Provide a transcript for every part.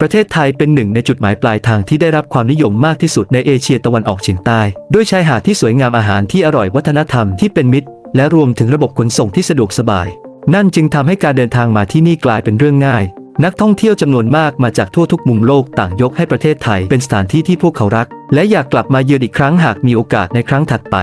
ประเทศไทยเป็นหนึ่งในจุดหมายปลายทางที่ได้รับความนิยมมากที่สุดในเอเชียตะวันออกเฉียงใต้ ด้วยชายหาดที่สวยงามอาหารที่อร่อยวัฒนธรรมที่เป็นมิตร และรวมถึงระบบขนส่งที่สะดวกสบาย นั่นจึงทำให้การเดินทางมาที่นี่กลายเป็นเรื่องง่าย นักท่องเที่ยวจำนวนมากมาจากทั่วทุกมุมโลกต่างยกให้ประเทศไทยเป็นสถานที่ที่พวกเขารัก และอยากกลับมาเยือนอีกครั้งหากมีโอกาสในครั้งถัดไป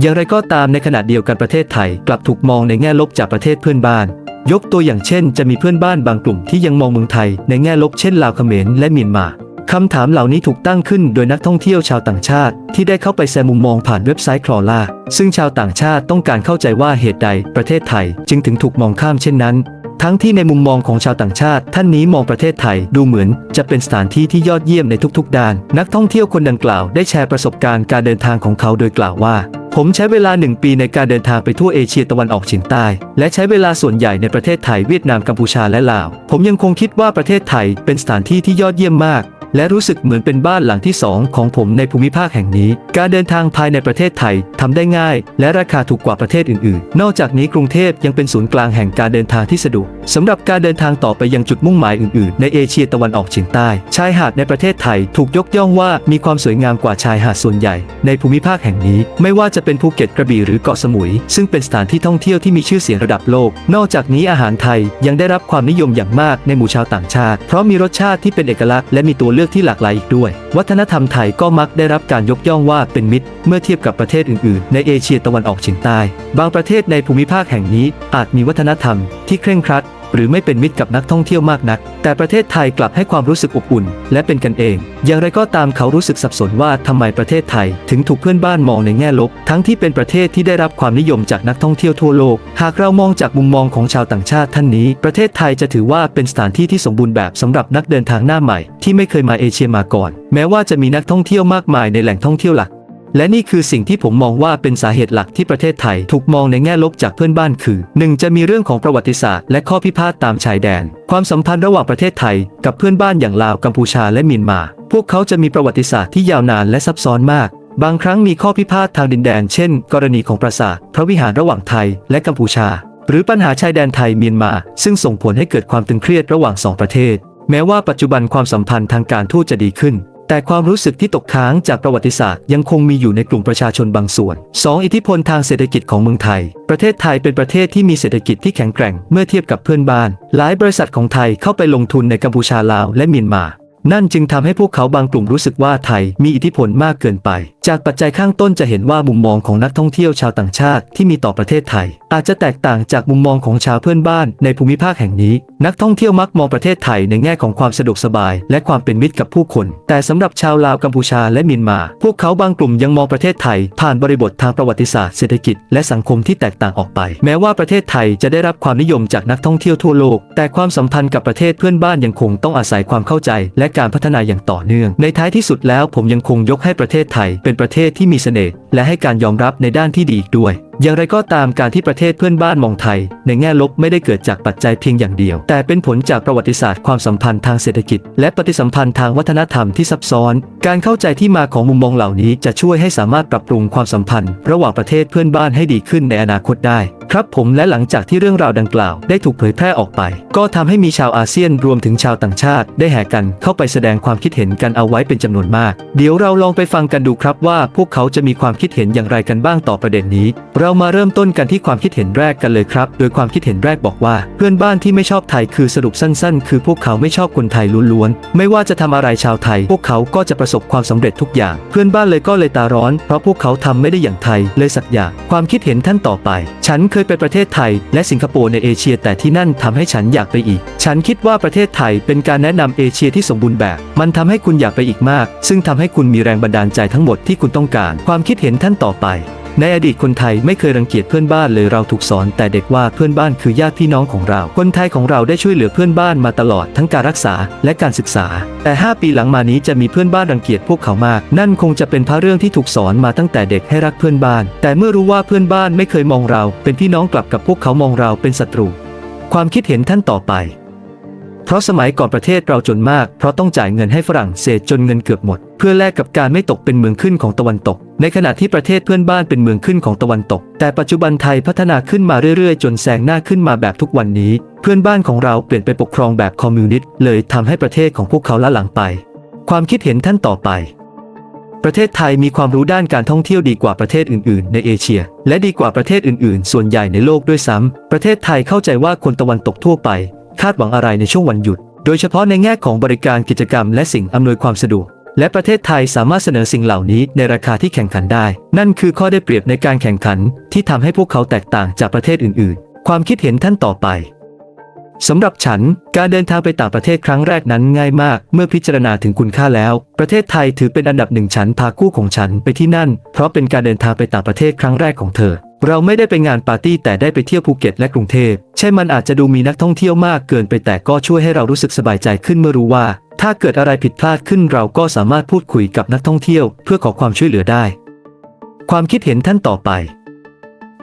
อย่างไรก็ตามในขณะเดียวกันประเทศไทยกลับถูกมองในแง่ลบจากประเทศเพื่อนบ้าน ยกตัวอย่างเช่น จะมีเพื่อนบ้านบางกลุ่มที่ยังมองเมืองไทย ในแง่ลบเช่นลาวเขมรและเมียนมาคำถามเหล่านี้ถูกตั้งขึ้นโดยนักท่องเที่ยวชาวต่างชาติ ที่ได้เข้าไปแซมุมมองผ่านเว็บไซต์คลอล่าซึ่งชาวต่างชาติต้องการเข้าใจว่าเหตุใดประเทศไทย จึงถึงถูกมองข้ามเช่นนั้น ทั้งที่ในมุมมองของชาวต่างชาติ ท่านนี้มองประเทศไทยดูเหมือน จะเป็นสถานที่ที่ยอดเยี่ยมในทุกๆ ด้าน นักท่องเที่ยวคนดังกล่าวได้แชร์ประสบการณ์การเดินทางของเขาโดยกล่าวว่าผมใช้เวลาหนึ่งปีในการเดินทางไปทั่วเอเชียตะวันออกเฉียงใต้ และใช้เวลาส่วนใหญ่ในประเทศไทยเวียดนามกัมพูชาและลาว ผมยังคงคิดว่าประเทศไทยเป็นสถานที่ที่ยอดเยี่ยมมาก และรู้สึกเหมือนเป็นบ้านหลังที่สองของผมในภูมิภาคแห่งนี้ การเดินทางภายในประเทศไทยทำได้ง่าย และราคาถูกกว่าประเทศอื่นๆ นอกจากนี้กรุงเทพยังเป็นศูนย์กลางแห่งการเดินทางที่สะดวกสำหรับการเดินทางต่อไปยังจุดมุ่งหมายอื่นๆ ในเอเชียตะวันออกเฉียงใต้ ชายหาดในประเทศไทยถูกยกย่องว่ามีความสวยงามกว่าชายหาดส่วนใหญ่ ในภูมิภาคแห่งนี้ ไม่ว่าจะเป็นภูเก็ตกระบี่หรือเกาะสมุย ซึ่งเป็นสถานที่ท่องเที่ยวที่มีชื่อเสียงระดับโลก นอกจากนี้อาหารไทยยังได้รับความนิยมอย่างมากในหมู่ชาวต่างชาติ เพราะมีรสชาติที่เป็นเอกลักษณ์และมีตัวเลือกที่หลากหลายอีกด้วย วัฒนธรรมไทยก็มักได้รับการยกย่องว่าเป็นมิตร เมื่อเทียบกับประเทศอื่นๆ ในเอเชียตะวันออกเฉียงใต้ บางประเทศในภูมิภาคแห่งนี้อาจมีวัฒนธรรมที่เคร่งครัด หรือไม่เป็นมิตรกับนักท่องเที่ยวมากนัก แต่ประเทศไทยกลับให้ความรู้สึกอบอุ่น และเป็นกันเอง อย่างไรก็ตามเขารู้สึกสับสนว่าทำไมประเทศไทย ถึงถูกเพื่อนบ้านมองในแง่ลบ ทั้งที่เป็นประเทศที่ได้รับความนิยมจากนักท่องเที่ยวทั่วโลก หากเรามองจากมุมมองของชาวต่างชาติท่านนี้ ประเทศไทยจะถือว่าเป็นสถานที่ที่สมบูรณ์แบบสำหรับนักเดินทางหน้าใหม่ ที่ไม่เคยมาเอเชียมาก่อน แม้ว่าจะมีนักท่องเที่ยวมากมายในแหล่งท่องเที่ยวหลัก และนี่คือสิ่งที่ผมมองว่าเป็นสาเหตุหลักที่ประเทศไทย ถูกมองในแง่ลบจากเพื่อนบ้านคือ 1. จะมีเรื่องของประวัติศาสตร์และข้อพิพาทตามชายแดน ความสัมพันธ์ระหว่างประเทศไทย กับเพื่อนบ้านอย่างลาวกัมพูชาและเมียนมา พวกเขาจะมีประวัติศาสตร์ที่ยาวนานและซับซ้อนมาก บางครั้งมีข้อพิพาททางดินแดน เช่น กรณีของปราสาทพระวิหารระหว่างไทยและกัมพูชา หรือปัญหาชายแดนไทยเมียนมา ซึ่งส่งผลให้เกิดความตึงเครียดระหว่างสองประเทศ แม้ว่าปัจจุบันความสัมพันธ์ทางการทูตจะดีขึ้น แต่ความรู้สึกที่ตกค้างจากประวัติศาสตร์ยังคงมีอยู่ในกลุ่มประชาชนบางส่วน 2. อิทธิพลทางเศรษฐกิจของเมืองไทย ประเทศไทยเป็นประเทศที่มีเศรษฐกิจที่แข็งแกร่งเมื่อเทียบกับเพื่อนบ้าน หลายบริษัทของไทยเข้าไปลงทุนในกัมพูชาลาวและเมียนมา นั่นจึงทำให้พวกเขาบางกลุ่มรู้สึกว่าไทยมีอิทธิพลมากเกินไป จากปัจจัยข้างต้นจะเห็นว่ามุมมองของนักท่องเที่ยวชาวต่างชาติที่มีต่อประเทศไทย อาจจะแตกต่างจากมุมมองของชาวเพื่อนบ้านในภูมิภาคแห่งนี้ นักท่องเที่ยวมักมองประเทศไทยในแง่ของความสะดวกสบาย และความเป็นมิตรกับผู้คน แต่สำหรับชาวลาวกัมพูชาและเมียนมา พวกเขาบางกลุ่มยังมองประเทศไทย ผ่านบริบททางประวัติศาสตร์เศรษฐกิจและสังคมที่แตกต่างออกไป แม้ว่าประเทศไทยจะได้รับความนิยมจากนักท่องเที่ยวทั่วโลก แต่ความสัมพันธ์กับประเทศเพื่อนบ้านยังคงต้องอาศัยความเข้าใจและการพัฒนาอย่างต่อเนื่อง ในท้ายที่สุดแล้วผมยังคงยกให้ประเทศไทย เป็นประเทศที่มีเสน่ห์และให้การยอมรับในด้านที่ดีอีกด้วย อย่างไรก็ตามการที่ประเทศเพื่อนบ้านมองไทย ในแง่ลบไม่ได้เกิดจากปัจจัยเพียงอย่างเดียว แต่เป็นผลจากประวัติศาสตร์ความสัมพันธ์ทางเศรษฐกิจ และปฏิสัมพันธ์ทางวัฒนธรรมที่ซับซ้อน การเข้าใจที่มาของมุมมองเหล่านี้จะช่วยให้สามารถปรับปรุงความสัมพันธ์ ระหว่างประเทศเพื่อนบ้านให้ดีขึ้นในอนาคตได้ ครับผมและหลังจากที่เรื่องราวดังกล่าวได้ถูกเผยแพร่ออกไป ก็ทำให้มีชาวอาเซียนรวมถึงชาวต่างชาติ ได้แห่กันเข้าไปแสดงความคิดเห็นกันเอาไว้เป็นจำนวนมาก เดี๋ยวเราลองไปฟังกันดูครับว่าพวกเขาจะมีความคิดเห็นอย่างไรกันบ้างต่อประเด็นนี้ เรามาเริ่มต้นกันที่ความคิดเห็นแรกกันเลยครับ โดยความคิดเห็นแรกบอกว่า เพื่อนบ้านที่ไม่ชอบไทยคือสรุปสั้น ๆ คือพวกเขาไม่ชอบคนไทยล้วนๆไม่ว่าจะทำอะไรชาวไทย พวกเขาก็จะประสบความสำเร็จทุกอย่าง เพื่อนบ้านเลยก็เลยตาร้อน เพราะพวกเขาทำไม่ได้อย่างไทยเลยสักอย่าง ความคิดเห็นท่านต่อไป ฉันเคยไปประเทศไทย และสิงคโปร์ในเอเชีย แต่ที่นั่นทำให้ฉันอยากไปอีก ฉันคิดว่าประเทศไทยเป็นการแนะนำเอเชียที่สมบูรณ์แบบ มันทำให้คุณอยากไปอีกมาก ซึ่งทำให้คุณมีแรงบันดาลใจทั้งหมดที่คุณต้องการ ความคิดเห็นท่านต่อไป ในอดีตคนไทยไม่เคยรังเกียจเพื่อนบ้านเลยเราถูกสอน แต่เด็กว่าเพื่อนบ้านคือญาติพี่น้องของเรา คนไทยของเราได้ช่วยเหลือเพื่อนบ้านมาตลอดทั้งการรักษาและการศึกษา แต่ 5 ปีหลังมานี้จะมีเพื่อนบ้านรังเกียจพวกเขามาก นั่นคงจะเป็นพระเรื่องที่ถูกสอนมาตั้งแต่เด็กให้รักเพื่อนบ้าน แต่เมื่อรู้ว่าเพื่อนบ้านไม่เคยมองเรา เป็นพี่น้องกลับกับพวกเขามองเราเป็นศัตรู ความคิดเห็นท่านต่อไป เพราะสมัยก่อนประเทศเราจนมาก เพราะต้องจ่ายเงินให้ฝรั่งเศสจนเงินเกือบหมด เพื่อแลกกับการไม่ตกเป็นเมืองขึ้นของตะวันตก ในขณะที่ประเทศเพื่อนบ้านเป็นเมืองขึ้นของตะวันตก แต่ปัจจุบันไทยพัฒนาขึ้นมาเรื่อยๆ จนแซงหน้าขึ้นมาแบบทุกวันนี้ เพื่อนบ้านของเราเปลี่ยนไปปกครองแบบคอมมิวนิสต์เลยทำให้ประเทศของพวกเขาล้าหลังไป ความคิดเห็นท่านต่อไปประเทศไทยมีความรู้ด้านการท่องเที่ยวดีกว่าประเทศอื่น ๆ ในเอเชีย และดีกว่าประเทศอื่น ๆ ส่วนใหญ่ในโลกด้วยซ้ำประเทศไทยเข้าใจว่าคนตะวันตกทั่วไป คาดหวังอะไรในช่วงวันหยุด โดยเฉพาะในแง่ของบริการกิจกรรมและสิ่งอำนวยความสะดวก และประเทศไทยสามารถเสนอสิ่งเหล่านี้ในราคาที่แข่งขันได้ นั่นคือข้อได้เปรียบในการแข่งขันที่ทำให้พวกเขาแตกต่างจากประเทศอื่น ๆ ความคิดเห็นท่านต่อไปสำหรับฉัน การเดินทางไปต่างประเทศครั้งแรกนั้นง่ายมาก เมื่อพิจารณาถึงคุณค่าแล้ว ประเทศไทยถือเป็นอันดับหนึ่งฉันพาคู่ของฉันไปที่นั่น เพราะเป็นการเดินทางไปต่างประเทศครั้งแรกของเธอ เราไม่ได้ไปงานปาร์ตี้แต่ได้ไปเที่ยวภูเก็ตและกรุงเทพ ใช่มันอาจจะดูมีนักท่องเที่ยวมากเกินไปแต่ก็ช่วยให้เรารู้สึกสบายใจขึ้นเมื่อรู้ว่า ถ้าเกิดอะไรผิดพลาดขึ้นเราก็สามารถพูดคุยกับนักท่องเที่ยว เพื่อขอความช่วยเหลือได้ ความคิดเห็นท่านต่อไป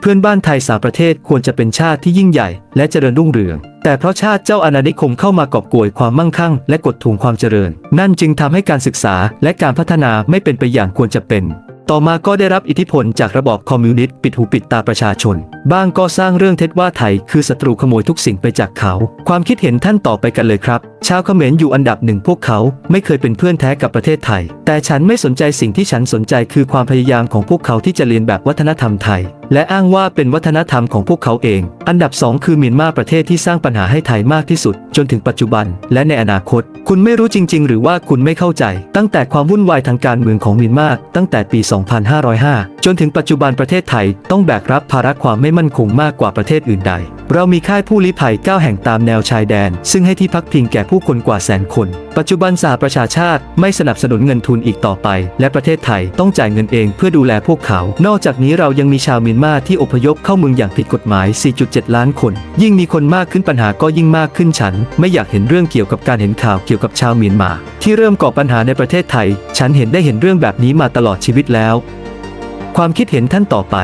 เพื่อนบ้านไทยสามประเทศควรจะเป็นชาติที่ยิ่งใหญ่ และเจริญรุ่งเรือง แต่เพราะชาติเจ้าอาณานิคมเข้ามากอบโกยความมั่งคั่ง และกดทวงความเจริญ นั่นจึงทำให้การศึกษาและการพัฒนาไม่เป็นไปอย่างควรจะเป็น ต่อมาก็ได้รับอิทธิพลจากระบอบคอมมิวนิสต์ปิดหูปิดตาประชาชน บ้างก็สร้างเรื่องเท็จว่าไทยคือศัตรูขโมยทุกสิ่งไปจากเขา ความคิดเห็นท่านต่อไปกันเลยครับ ชาวเขมรอยู่อันดับหนึ่งพวกเขาไม่เคยเป็นเพื่อนแท้กับประเทศไทย แต่ฉันไม่สนใจสิ่งที่ฉันสนใจคือความพยายามของพวกเขาที่จะเรียนแบบวัฒนธรรมไทยและอ้างว่าเป็นวัฒนธรรมของพวกเขาเอง อันดับ 2 คือเมียนมาประเทศที่สร้างปัญหาให้ไทยมากที่สุด จนถึงปัจจุบัน และในอนาคต คุณไม่รู้จริง ๆ หรือว่าคุณไม่เข้าใจ ตั้งแต่ความวุ่นวายทางการเมืองของเมียนมาตั้งแต่ปี 2505 จนถึงปัจจุบันประเทศไทยต้องแบกรับภาระความไม่มั่นคงมากกว่าประเทศอื่นใด เรามีค่ายผู้ลี้ภัย 9 แห่งตามแนวชายแดน ซึ่งให้ที่พักพิงแก่ผู้คนกว่าแสนคน ปัจจุบันสหประชาชาติไม่สนับสนุนเงินทุนอีกต่อไป และประเทศไทยต้องจ่ายเงินเองเพื่อดูแลพวกเขา นอกจากนี้เรายังมีชาวเมียนมาที่อพยพเข้าเมืองอย่างผิดกฎหมาย 4.7 ล้านคน ยิ่งมีคนมากขึ้นปัญหาก็ยิ่งมากขึ้นฉัน ไม่อยากเห็นเรื่องเกี่ยวกับการเห็นข่าวเกี่ยวกับชาวเมียนมา ที่เริ่มก่อปัญหาในประเทศไทย ฉันเห็นได้เห็นเรื่องแบบนี้มาตลอดชีวิตแล้ว ความคิดเห็นท่านต่อไป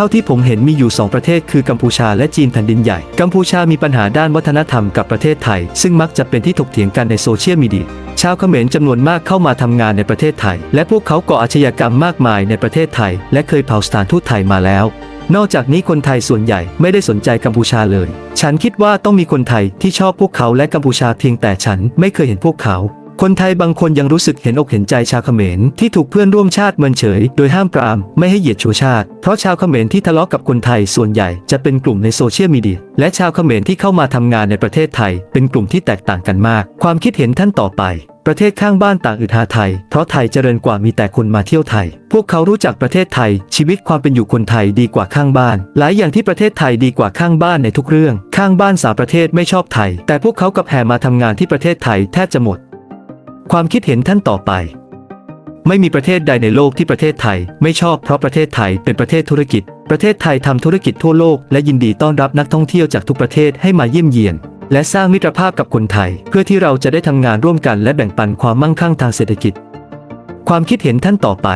ท่าที่ผมเห็นมีอยู่ 2 ประเทศคือกัมพูชาและจีนแผ่นดินใหญ่ กัมพูชามีปัญหาด้านวัฒนธรรมกับประเทศไทย ซึ่งมักจะเป็นที่ถกเถียงกันในโซเชียลมีเดียชาวเขมรจำนวนมากเข้ามาทำงานในประเทศไทย และพวกเขาก่ออาชญากรรมมากมายในประเทศไทย และเคยเผาสถานทูตไทยมาแล้ว นอกจากนี้คนไทยส่วนใหญ่ไม่ได้สนใจกัมพูชาเลย ฉันคิดว่าต้องมีคนไทยที่ชอบพวกเขาและกัมพูชาเพียงแต่ฉันไม่เคยเห็นพวกเขา คนไทยบางคนยังรู้สึกเห็นอกเห็นใจชาวเขมรที่ถูกเพื่อนร่วมชาติเมินเฉย โดยห้ามปรามไม่ให้เหยียดชัวชาติ เพราะชาวเขมรที่ทะเลาะกับคนไทยส่วนใหญ่จะเป็นกลุ่มในโซเชียลมีเดีย และชาวเขมรที่เข้ามาทำงานในประเทศไทย เป็นกลุ่มที่แตกต่างกันมาก ความคิดเห็นท่านต่อไปประเทศข้างบ้านต่างอึดหาไทย เพราะไทยเจริญกว่ามีแต่คนมาเที่ยวไทย พวกเขารู้จักประเทศไทย ชีวิตความเป็นอยู่คนไทยดีกว่าข้างบ้าน หลายอย่างที่ประเทศไทยดีกว่าข้างบ้านในทุกเรื่อง ข้างบ้านสามประเทศไม่ชอบไทย แต่พวกเขากับแห่มาทำงานที่ประเทศไทยแทบจะหมด ความคิดเห็นท่านต่อไป ไม่มีประเทศใดในโลกที่ประเทศไทย ไม่ชอบเพราะประเทศไทยเป็นประเทศธุรกิจ ประเทศไทยทำธุรกิจทั่วโลกและยินดีต้อนรับนักท่องเที่ยวจากทุกประเทศให้มาเยี่ยมเยียน และสร้างมิตรภาพกับคนไทย เพื่อที่เราจะได้ทำงานร่วมกันและแบ่งปันความมั่งคั่งทางเศรษฐกิจ ความคิดเห็นท่านต่อไป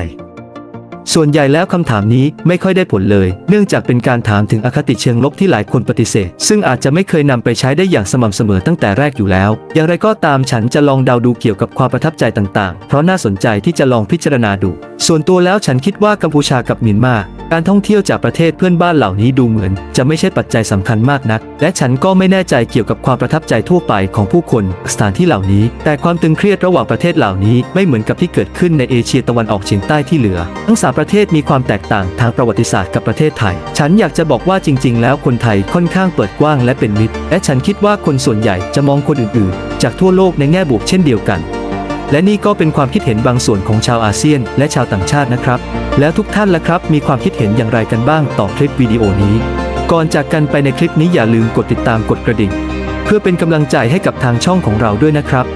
ส่วนใหญ่แล้วคำถามนี้ไม่ค่อยได้ผลเลย เนื่องจากเป็นการถามถึงอคติเชิงลบที่หลายคนปฏิเสธ ซึ่งอาจจะไม่เคยนำไปใช้ได้อย่างสม่ำเสมอตั้งแต่แรกอยู่แล้ว อย่างไรก็ตามฉันจะลองเดาดูเกี่ยวกับความประทับใจต่างๆ เพราะน่าสนใจที่จะลองพิจารณาดู ส่วนตัวแล้วฉันคิดว่ากัมพูชากับเมียนมา การท่องเที่ยวจากประเทศเพื่อนบ้านเหล่านี้ดูเหมือน จะไม่ใช่ปัจจัยสำคัญมากนัก และฉันก็ไม่แน่ใจเกี่ยวกับความประทับใจทั่วไปของผู้คน สถานที่เหล่านี้ แต่ความตึงเครียดระหว่างประเทศเหล่านี้ไม่เหมือนกับที่เกิดขึ้นในเอเชียตะวันออกเฉียงใต้ที่เหลือ ทั้งสามประเทศมีความแตกต่างทางประวัติศาสตร์กับประเทศไทย ฉันอยากจะบอกว่าจริง ๆ แล้วคนไทยค่อนข้างเปิดกว้างและเป็นมิตร และฉันคิดว่าคนส่วนใหญ่จะมองคนอื่น ๆ จากทั่วโลกในแง่บวกเช่นเดียวกัน และนี่ก็เป็นความคิดเห็นบางส่วนของชาวอาเซียน และชาวต่างชาตินะครับ แล้วทุกท่านล่ะครับ มีความคิดเห็นอย่างไรกันบ้างต่อคลิปวิดีโอนี้ ก่อนจากกันไปในคลิปนี้อย่าลืมกดติดตามกดกระดิ่ง เพื่อเป็นกำลังใจให้กับทางช่องของเราด้วยนะครับ